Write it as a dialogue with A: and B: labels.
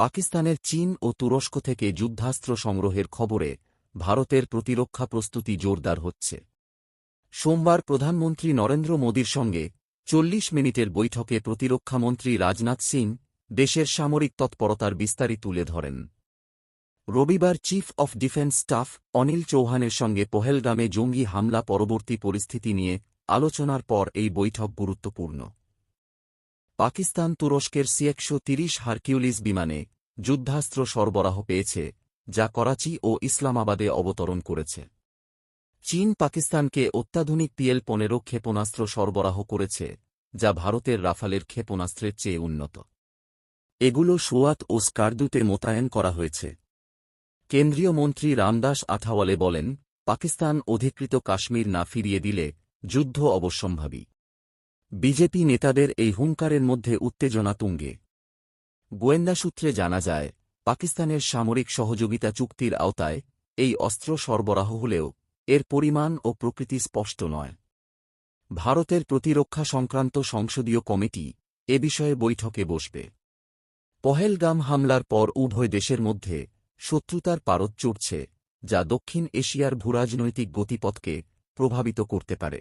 A: পাকিস্তানের চীন ও তুরস্ক থেকে যুদ্ধাস্ত্র সংগ্রহের খবরে ভারতের প্রতিরক্ষা প্রস্তুতি জোরদার হচ্ছে। সোমবার প্রধানমন্ত্রী নরেন্দ্র মোদীর সঙ্গে চল্লিশ মিনিটের বৈঠকে প্রতিরক্ষামন্ত্রী রাজনাথ সিং দেশের সামরিক তৎপরতার বিস্তারি তুলে ধরেন। রবিবার chief of defence staff Anil চৌহানের সঙ্গে পহেলগামে জঙ্গি হামলা পরবর্তী পরিস্থিতি নিয়ে আলোচনার পর এই বৈঠক গুরুত্বপূর্ণ। পাকিস্তান তুরস্কের সি একশো তিরিশ হারকিউলিস বিমানে যুদ্ধাস্ত্র সরবরাহ পেয়েছে, যা করাচি ও ইসলামাবাদে অবতরণ করেছে। চীন পাকিস্তানকে অত্যাধুনিক পিএল পনেরো ক্ষেপণাস্ত্র সরবরাহ করেছে, যা ভারতের রাফালের ক্ষেপণাস্ত্রের চেয়ে উন্নত। এগুলো সোয়াত ও স্কার্দুতে মোতায়েন করা হয়েছে। কেন্দ্রীয় মন্ত্রী রামদাস আঠাওয়ালে বলেন, পাকিস্তান অধিকৃত কাশ্মীর না ফিরিয়ে দিলে যুদ্ধ অবশ্যম্ভাবী। বিজেপি নেতাদের এই হুঙ্কারের মধ্যে উত্তেজনা তুঙ্গে। গোয়েন্দা সূত্রে জানা যায়, পাকিস্তানের সামরিক সহযোগিতা চুক্তির আওতায় এই অস্ত্র সরবরাহ হলেও এর পরিমাণ ও প্রকৃতি স্পষ্ট নয়। ভারতের প্রতিরক্ষা সংক্রান্ত সংসদীয় কমিটি এ বিষয়ে বৈঠকে বসবে। পহেলগাম হামলার পর উভয় দেশের মধ্যে শত্রুতার পারদ চড়ছে, যা দক্ষিণ এশিয়ার ভূরাজনৈতিক গতিপথকে প্রভাবিত করতে পারে।